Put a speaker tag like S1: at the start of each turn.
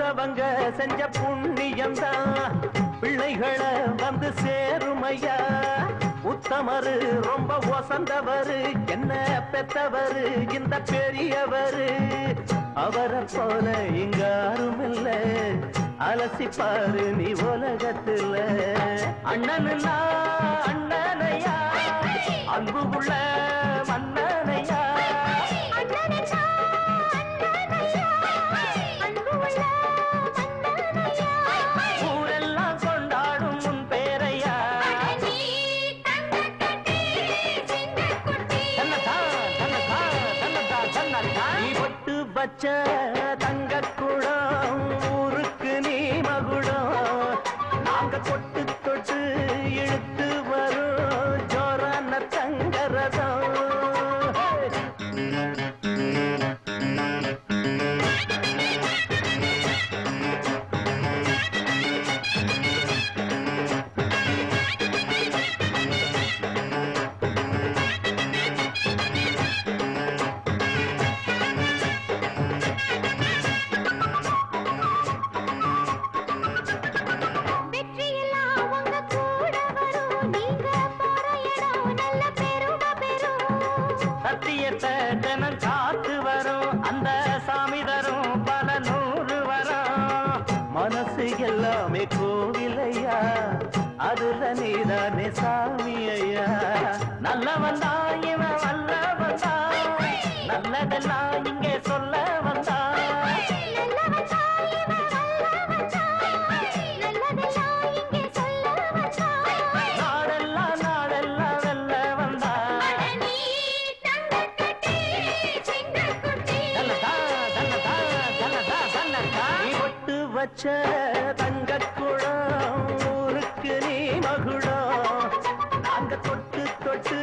S1: பெத்தவங்க செஞ்ச புண்ணியம்தான். பிள்ளைகளை வந்து சேருமையா? உத்தமரு ரொம்ப ஒசந்தவரு. என்ன பெத்தவரு? இந்த பெரியவரு. அவரை போல இங்க இல்ல அலசிப்பாரு நீ உலகத்துல. அண்ணனுன்னா அண்ணனையா? அன்பு உள்ள பச்சை தங்க சத்தியத்தை தினம் காத்து வரும். அந்த சாமி தரும் பல நூறு வரும். மனசு எல்லாமே கோவிலையா? அதுல நீதானே சாமி ஐயா? நல்லவன் வச்ச தங்கக்குடம் ஊருக்கு நீ மகுடம். நாங்க தொட்டு தொட்டு